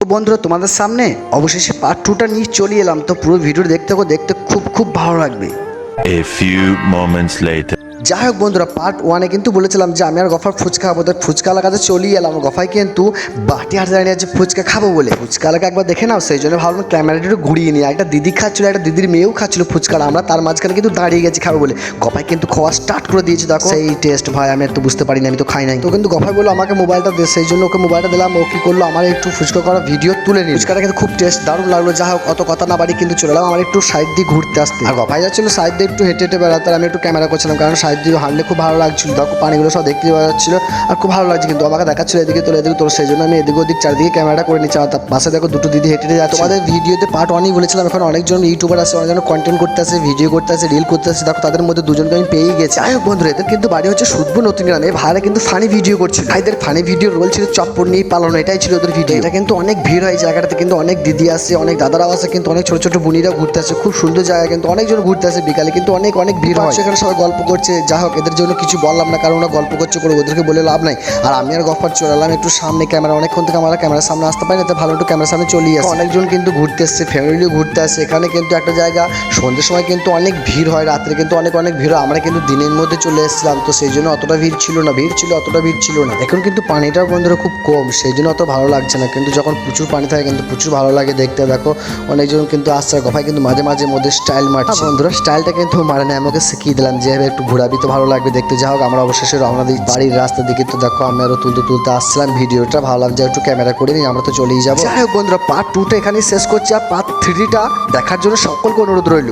তো বন্ধুরা, তোমাদের সামনে অবশেষে পার্ট টুটা নিয়ে চলে এলাম তো পুরো ভিডিও দেখতে দেখতে খুব খুব ভালো লাগবে A few moments later. যাই হোক বন্ধুরা পার্ট ওয়ানে কিন্তু বলেছিলাম যে আমি আর গফার ফুচকা খাব তো ফুচকা এলাকাতে চলেই এলাম। গফায় কিন্তু বাটি হাতে দাঁড়িয়ে আছে ফুচকা খাব বলে। ফুচকা এলাকা একবার দেখে নাও সেই জন্য ভাবলাম ক্যামেরাটা একটু ঘুরিয়ে নিই। একটা দিদি খাচ্ছিল একটা দিদির মেয়েও খাচ্ছিল ফুচকা আমরা তার মাঝখানে কিন্তু দাঁড়িয়ে গেছি খাব বলে। গফাই কিন্তু খাওয়া স্টার্ট করে দিয়েছে দেখো। সেই টেস্ট ভাই আমি একটু বুঝতে পারিনি আমি তো খাই নাই। তো কিন্তু গফাই বলল আমাকে মোবাইলটা দে। সেই জন্য ওকে মোবাইলটা দিলাম ও কি করল আমার একটু ফুচকা করা ভিডিও তুলে নিই ফুচকাটা কিন্তু খুব টেস্ট দারুণ লাগল। যা হোক অত কথা না বাড়ি কিন্তু চলে এলাম। আমার একটু সাইড দিয়ে ঘুরতে আসতে। আর গফাই যাচ্ছিল সাইড দিয়ে একটু হেঁটে হেঁটে বেড়াতে আমি একটু ক্যামেরা করছিলাম কারণ সাইড দিয়ে হাঁটলে খুব ভালো লাগছিল। দেখো পানিগুলো সব দেখতে পাওয়া যাচ্ছিল। আর খুব ভালো লাগছে কিন্তু আমাকে দেখাচ্ছিল এদিকে তোর এদিকে তোর সেই জন্য আমি এদিকে ওদিক চারদিকে ক্যামেরাটা করে নিচ্ছি। আর তার পাশে দেখো দুটো দিদি হেঁটে যাচ্ছে তোমাদের ভিডিওতে পার্ট ওয়ানই বলেছিলাম এখন অনেকজন ইউটিউবার আছে অনেকজন কন্টেন্ট করতে আছে ভিডিও করতে আছে রিল করতে আছে দেখো তাদের মধ্যে দুজনকে আমি পেয়ে গেছি। যাই হোক বন্ধুরা এদের কিন্তু বাড়ি হচ্ছে সুদবু নতুন গ্রামে ভাইরা কিন্তু ফানি ভিডিও করছিল। ভাইদের ফানি ভিডিও রোল ছিল চপ্পর নিয়ে পালানো এটাই ছিল ওদের ভিডিও এটা কিন্তু অনেক ভিড় হয় জায়গাটাতে কিন্তু অনেক দিদি আসে অনেক দাদারাও আসে কিন্তু অনেক ছোট ছোট বুনিরা ঘুরতে আসে। খুব সুন্দর জায়গা কিন্তু অনেকজন ঘুরতে আসে বিকালে কিন্তু অনেক অনেক ভিড় হয়। সেখানে সবাই গল্প করছে যা হোক এদের জন্য কিছু বললাম না কারণ ওরা গল্প করছে করে ওদেরকে বলে লাভ নাই। আর আমি আর গফার চলে এলাম একটু সামনে ক্যামেরা অনেকক্ষণ থেকে আমরা ক্যামেরার সামনে আসতে পারি না ভালো একটু ক্যামেরার সামনে চলে আসে। অনেকজন কিন্তু ঘুরতে এসছে ফ্যামিলিও ঘুরতে আসে এখানে কিন্তু একটা জায়গা সন্ধ্যের সময় কিন্তু অনেক ভিড় হয় রাত্রে কিন্তু অনেক অনেক ভিড় হয় আমরা কিন্তু দিনের মধ্যে চলে এসেছিলাম তো সেই জন্য অতটা ভিড় ছিল না ভিড় ছিল অতটা ভিড় ছিল না। এখন কিন্তু পানিটাও বন্ধুরা খুব কম সেই জন্য অত ভালো লাগছে না কিন্তু যখন প্রচুর পানি থাকে কিন্তু প্রচুর ভালো লাগে দেখতে দেখো অনেকজন কিন্তু আসছে গফায় কিন্তু মাঝে মাঝে মধ্যে স্টাইল মারছে। বন্ধুরা। স্টাইলটা কিন্তু মারে না আমাকে শিখিয়ে দিলাম যেভাবে একটু একটু ঘোরাবি তো ভালো লাগবে দেখতে। যা হোক, আমরা অবশেষে রওনা দিই। বাড়ির রাস্তার দিকে তো দেখো, আমি আরও তুলতে তুলতে আসছিলাম। ভিডিওটা ভালো লাগছে, একটু ক্যামেরা করে নিই, আমরা তো চলেই যাব। যাই হোক বন্ধুরা পার্ট টুটা এখানেই শেষ করছি, আর পার্ট থ্রিটা দেখার জন্য সকলকে অনুরোধ রইল।